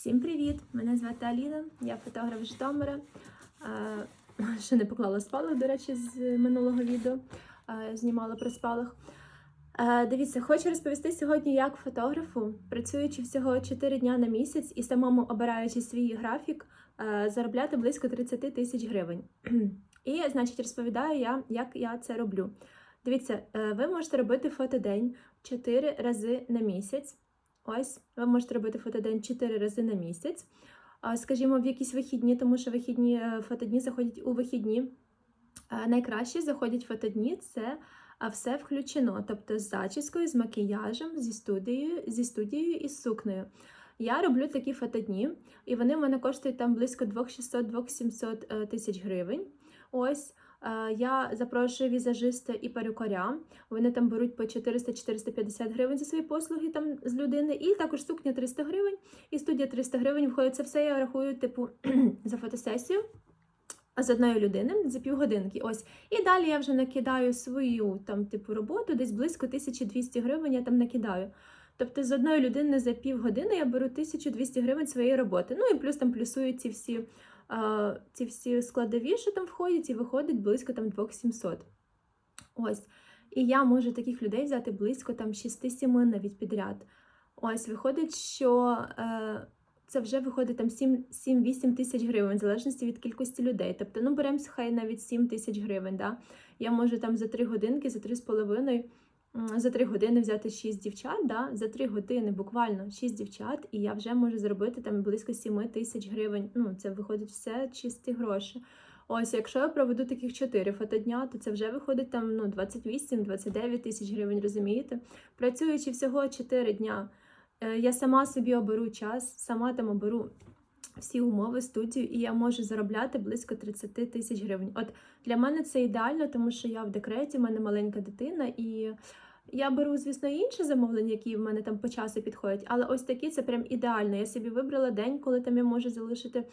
Всім привіт! Мене звати Аліна, я фотограф Житомира. Ще не поклала спалах, до речі, з минулого відео. Знімала про спалах. Дивіться, хочу розповісти сьогодні, як фотографу, працюючи всього 4 дня на місяць і самому обираючи свій графік, заробляти близько 30 тисяч гривень. І, значить, розповідаю я, як я це роблю. Дивіться, е, ви можете робити фотодень 4 рази на місяць. Ось, ви можете робити фотодень 4 рази на місяць. Скажімо, в якісь вихідні, тому що вихідні е, фотодні заходять у вихідні. Найкраще заходять фотодні це все включено, тобто з зачіскою, з макіяжем, зі студією, зі студією і з сукнею. Я роблю такі фотодні, і вони в мене коштують там близько 2600-2700 е, тисяч гривень. Ось. Е, Я запрошую візажиста і перукаря. Вони там беруть по 400-450 гривень за свої послуги там з людини, і також сукня 300 гривень, і студія 300 гривень. Виходить, це все я рахую, типу, за фотосесію з одної людини за півгодинки. Ось. І далі я вже накидаю свою там, типу, роботу, десь близько 1200 гривень я там накидаю. Тобто з одної людини за півгодини я беру 1200 гривень своєї роботи. Ну і плюс там плюсують ці всі, ці всі складові, що там входять, і виходить близько там 2700. Ось. І я можу таких людей взяти близько там 6-7 навіть підряд. Ось, виходить, що е, це вже виходить там 7-8 тисяч гривень, в залежності від кількості людей. Тобто, ну беремо хай навіть 7 тисяч гривень. Да? Я можу там за 3 годинки, за 3,5 м, за 3 години взяти 6 дівчат, да? за 3 години буквально 6 дівчат, і я вже можу заробити там близько 7 тисяч гривень. Ну, це виходить все чисті гроші. Ось, якщо я проведу таких 4 фотодня, то це вже виходить там ну, 28-29 тисяч гривень, розумієте? Працюючи всього 4 дня, е, я сама собі оберу час, сама там оберу всі умови студію, і я можу заробляти близько 30 тисяч гривень. От для мене це ідеально, тому що я в декреті, в мене маленька дитина, і я беру, звісно, інші замовлення, які в мене там по часу підходять, але ось такі це прям ідеально. Я собі вибрала день, коли там я можу залишити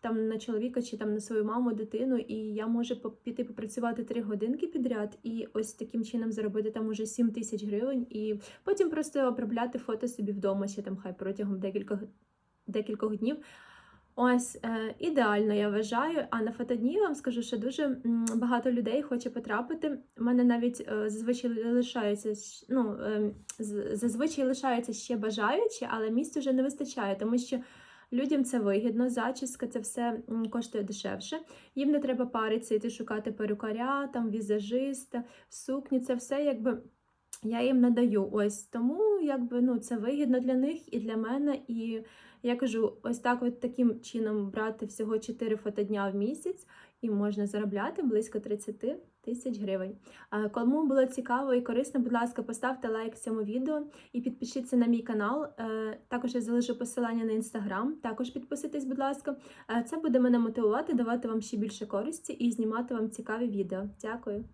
там на чоловіка чи там на свою маму, дитину, і я можу піти попрацювати три годинки підряд, і ось таким чином заробити там уже 7 тисяч гривень, і потім просто обробляти фото собі вдома ще там хай протягом декількох, декількох днів. Ось е, ідеально, я вважаю. А на фотодні вам скажу, що дуже багато людей хоче потрапити. У мене навіть е, зазвичай лишається ну, е, зазвичай лишаються ще бажаючі, але місць вже не вистачає, тому що людям це вигідно, зачіска, це все коштує дешевше. Їм не треба паритися, йти шукати перукаря, там візажиста, сукні. Це все якби. Я їм надаю ось тому, якби ну це вигідно для них і для мене. І я кажу, ось так, от таким чином брати всього 4 фотодня в місяць, і можна заробляти близько 30 тисяч гривень. Кому було цікаво і корисно, будь ласка, поставте лайк цьому відео і підпишіться на мій канал. Е, Також я залишу посилання на інстаграм. Також підписуйтесь, будь ласка. Е, Це буде мене мотивувати, давати вам ще більше користі і знімати вам цікаві відео. Дякую.